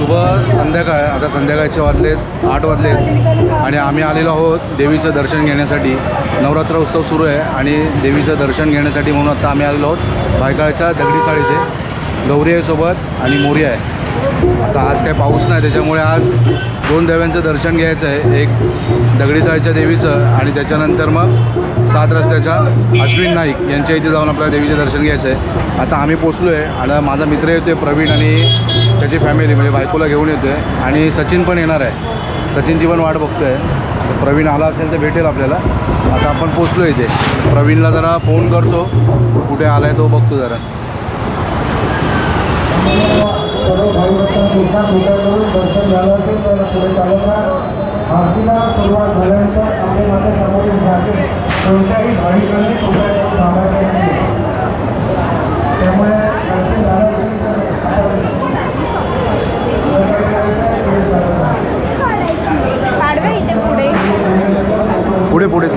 शुभ संध्याकाळ आता संध्याकाळचे वाजलेत आठ वाजलेत आणि आम्ही आलेलो आहोत देवीचं दर्शन घेण्यासाठी. नवरात्र उत्सव सुरू आहे आणि देवीचं दर्शन घेण्यासाठी म्हणून आता आम्ही आलेलो आहोत. भायकाळच्या दगडी चाळीचे गौरी आहे सोबत आणि मोरी आहे. आता आज काही पाऊस नाही त्याच्यामुळे आज दोन देव्यांचं दर्शन घ्यायचं आहे. एक दगडीसाळीच्या देवीचं आणि त्याच्यानंतर मग सात रस्त्याच्या अश्विन नाईक यांच्या इथे जाऊन आपल्याला देवीचं दर्शन घ्यायचं आहे. आता आम्ही पोचलो आहे आणि माझा मित्र येतो आहे प्रवीण आणि त्याची फॅमिली म्हणजे बायकोला घेऊन येतो आहे आणि सचिन पण येणार आहे. सचिनची पण वाट बघतो आहे प्रवीण आला असेल तर भेटेल आपल्याला. आता आपण पोचलो इथे. प्रवीणला जरा फोन करतो. कुठे आला आहे तो बघतो जरा. सर्व भाविभक्तांसुद्धा करून दर्शन झालं असेल तर पुढे चालत आरतीला सुरुवात झाल्यानंतर आपले माझ्यासमोर जाते. कोणत्याही भाविकांनी कृपया करून थांबायचे नाही. त्यामुळे दर्शन झालं असेल तर पुढे पुढे. पुढे पुढे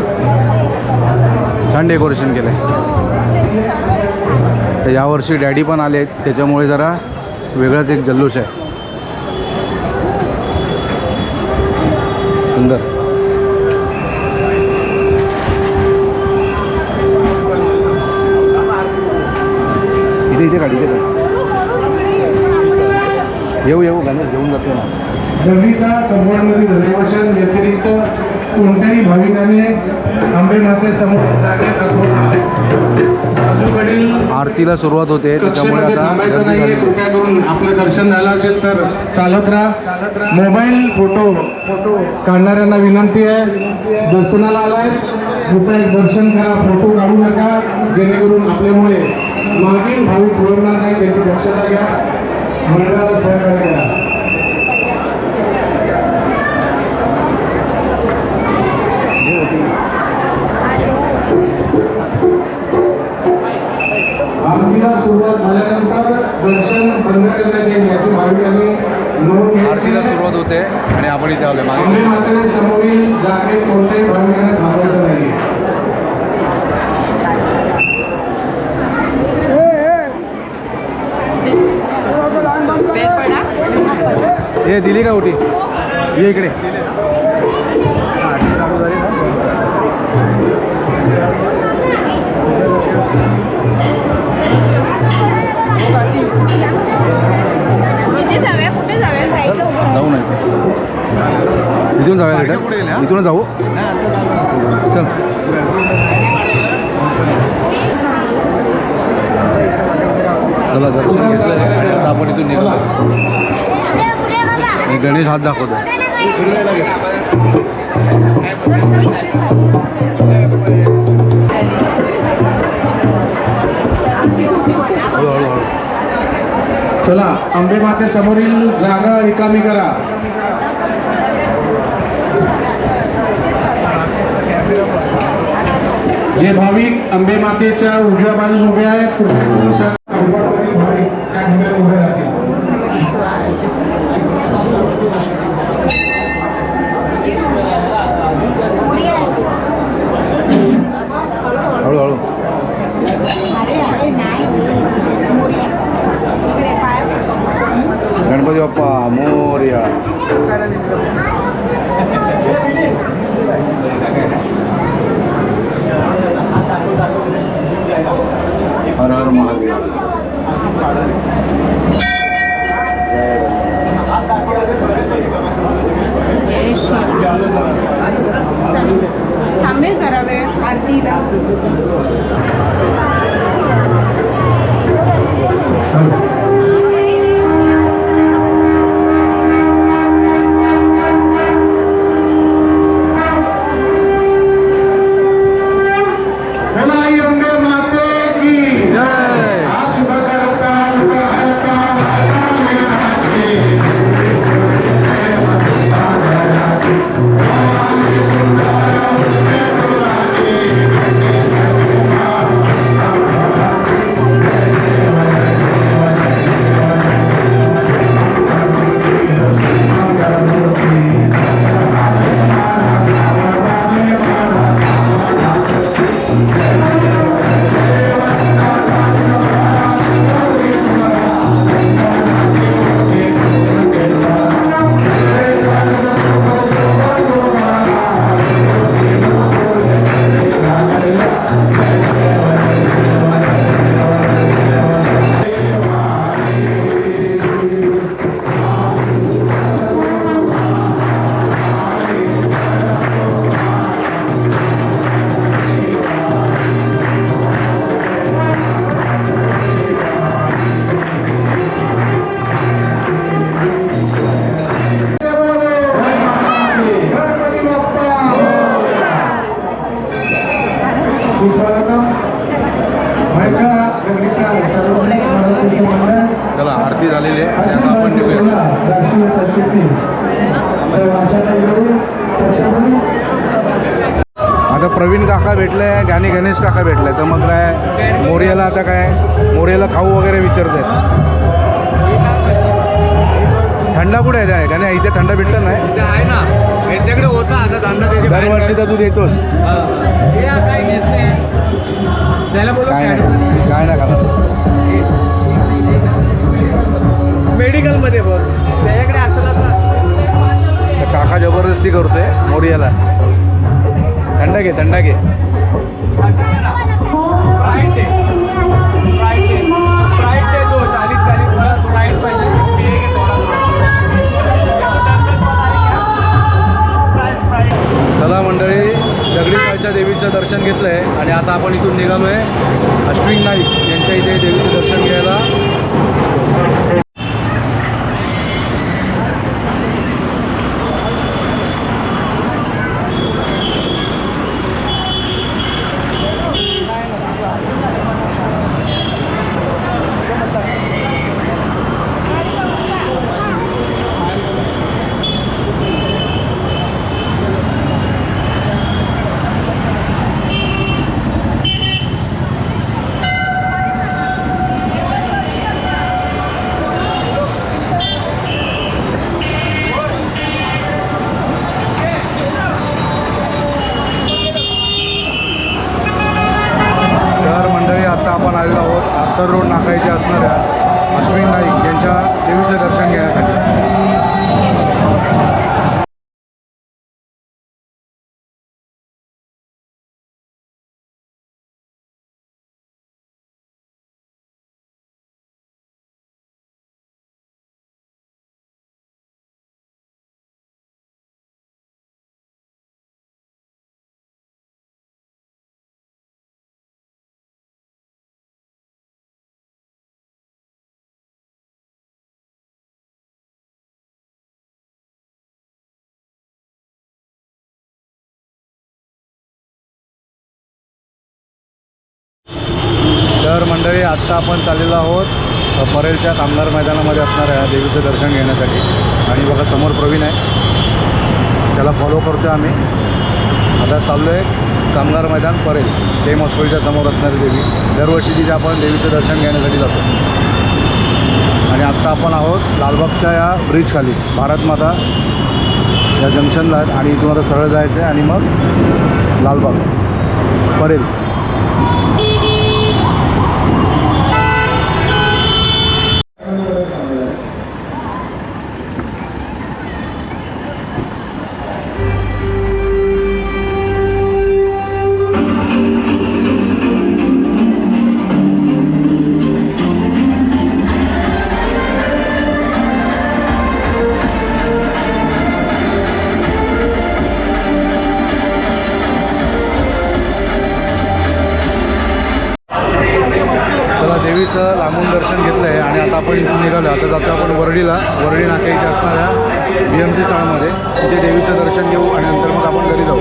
छान डेकोरेशन केलं आहे तर यावर्षी डॅडी पण आले त्याच्यामुळे जरा वेगळाच एक जल्लोष आहे. सुंदर. इथे इथे काढ इथे येऊ येऊ गणेश घेऊन जातो ना. कोणत्याही भाविकाने आंबे अथवा बाजूकडील आरतीला सुरुवात होते त्याच्यामुळे आता थांबायचं. कृपया करून आपलं दर्शन झालं असेल तर चालत राहा. Mobile photo photo. काढणाऱ्यांना विनंती आहे. दर्शनाला आलाय. कृपया एक दर्शन करा फोटो काढू नका जेणेकरून आपल्यामुळे मागील भाविक बोलणार नाही त्याची दक्षता घ्या. मंडळाला सहकार्य करा. होते आणि आपण इथे आंबे मागे समोरील जागेत कोणत्याही भाविकाने थांबायचं नाही हे दिली का उठी? ये इकडे. इथून जाऊया रिटर्न इथून जाऊ. चल. चला दर्शन घेतलं आणि आता आपण इथून निघतो गणेश हात दाखवतो. चला आंबे माते समोरील जागा रिकामी करा. जे भाविक अंबे मातेच्या उजव्या बाजूस उभे आहेत कृपया भाविक त्या ठिकाणी उभे राहतील primera vez al प्रवीण काका भेटले आणि गणेश काका भेटले. तर मग काय मोर्याला आता काय मोर्याला खाऊ वगैरे विचारत आहेत थंडा कुठे आहे त्या? गणे इथे थंड भेटत नाही. आहे ना. यांच्याकडे होता आता धंदा दरवर्षी तर तू देतोस. काय नाही काय नाही खाणार मेडिकलमध्ये बघ त्याच्याकडे असेल काका जबरदस्ती करतोय मोर्याला. थंडा घे थंडा घे चला मंडळी दगडीबाईच्या देवीचं दर्शन घेतलं आहे आणि आता आपण इथून निघालो आहे अश्विन नाईक यांच्या इथे देवीचं दर्शन घ्यायला. मंडळी आत्ता आपण चाललेलो आहोत परेलच्या कामगार मैदानामध्ये असणाऱ्या देवीचं दर्शन घेण्यासाठी. आणि बघा समोर प्रवीण आहे. त्याला फॉलो करतो आम्ही. आता चाललो आहे कामगार मैदान परेल. ते हॉस्पिटलच्या समोर असणारी देवी. दरवर्षी तिथे आपण देवीचं दर्शन घेण्यासाठी जातो. आणि आत्ता आपण आहोत लालबागच्या या ब्रिजखाली भारतमाता या जंक्शनला. आहेत आणि इथून आता सरळ जायचं आहे आणि मग लालबाग परेल. सी चाळमध्ये तिथे देवीचं दर्शन घेऊ आणि नंतर मग आपण घरी जाऊ.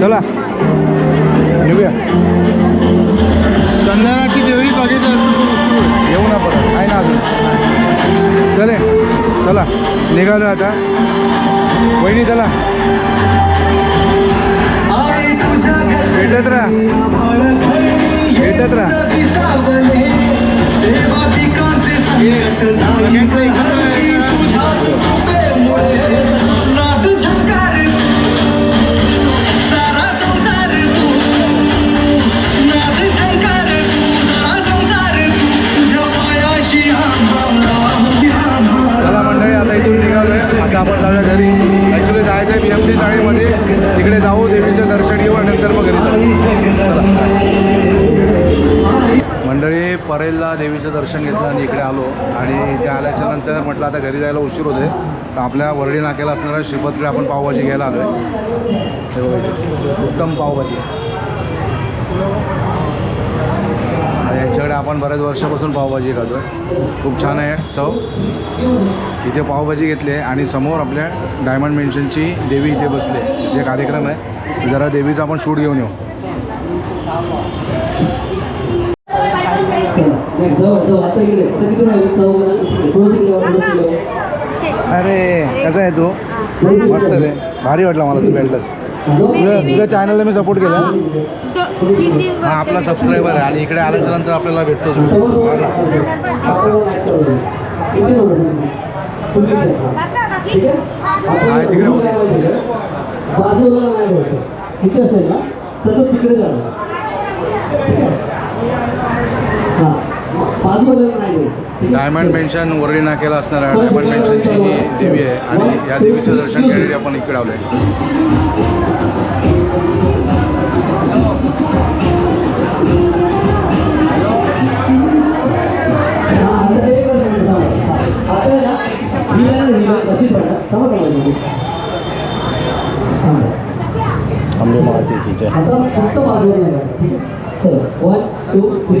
चला. निघूया. चंदनाची देवी बघितलं. येऊ ना परत. आहे ना अजून. चले. चला. निघालो आता. Cause all you think परेलला देवीचं दर्शन घेतलं आणि इकडे आलो. आणि इथे आल्याच्यानंतर म्हटलं आता घरी जायला उशीर होते तर आपल्या वरडी नाक्याला असणाऱ्या श्रीपतकडे आपण पावभाजी घ्यायला आलो आहे उत्तम पावभाजी. यांच्याकडे आपण बऱ्याच वर्षापासून पावभाजी खातो खूप छान आहे चव. इथे पावभाजी घेतली आहे आणि समोर आपल्या डायमंड मेन्शनची देवी इथे बसली आहे. जे कार्यक्रम आहे. जरा देवीचा आपण शूट घेऊन येऊ. अरे कसा आहे तू? मस्त रे. भारी वाटला मला तू भेटलास तुझ्या चॅनलला मी सपोर्ट केला. हा आपला सबस्क्रायबर आहे. आणि इकडे आल्याच्यानंतर आपल्याला भेटतो समोर तिकडे डायमंड मेन्शन वरळी नाक्याला असणाऱ्या डायमंड मेन्शनची ही देवी आहे आणि या देवीचं दर्शन घेण्यासाठी आपण इकडे आलो हां. हां, ही. ही. आंबे महातीचे आता फक्त बाजूला? चलो. वन टू थ्री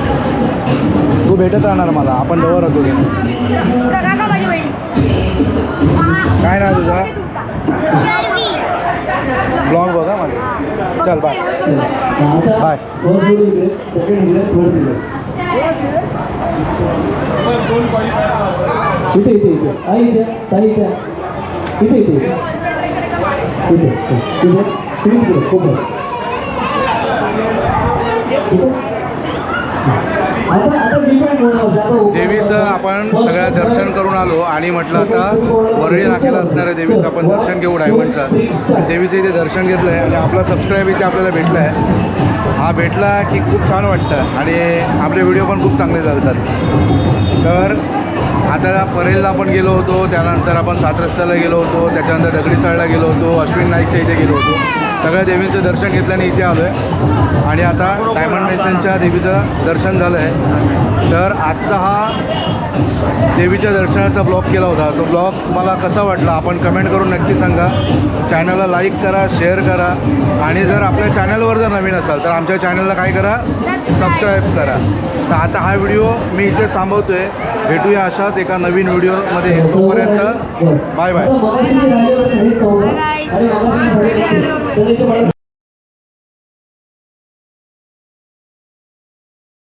भेटत राहणार मला. आपण जवळ राहतो की काय नाव तुझा? ब्लॉग बघा मला. चल बाय आता बाय. इकडे, इकडे. इथे इथे इथे. आई इथे ताई इथे. इथे इथे इथे. इथे इथे. तुम्ही तिकडे खूप देवीचं आपण सगळ्या दर्शन करून आलो आणि म्हटलं आता वरळी नाक्याला असणाऱ्या देवीचं आपण दर्शन घेऊ डायमंडचं. देवीचं इथे दर्शन घेतलं आहे आणि आपला सबस्क्राईब इथे आपल्याला भेटला आहे हा भेटला की खूप छान वाटतं आणि आपले व्हिडिओ पण खूप चांगले चालतात. तर आता परेलला आपण गेलो होतो त्यानंतर आपण सात रस्त्याला गेलो होतो त्याच्यानंतर दगडीचाळला गेलो होतो अश्विन नाईकच्या इथे गेलो होतो. सगळ्या देवींचं दर्शन घेतलं आणि इथे आलो आहे आणि आता डायमंड मेन्शनच्या देवीचं दर्शन झालं आहे तर आजचा हा देवीच्या दर्शनाचा ब्लॉग केला होता. तो ब्लॉग मला कसा वाटला आपण कमेंट करून नक्की सांगा. चॅनलला लाईक करा शेअर करा. आणि जर आपल्या चॅनलवर जर नवीन असाल तर आमच्या चॅनलला काय करा? सबस्क्राईब करा. तर आता हा व्हिडिओ मी इथे थांबवतो आहे भेटूया अशाच एका नवीन व्हिडिओमध्ये तोपर्यंत. बाय बाय দিতে পারেন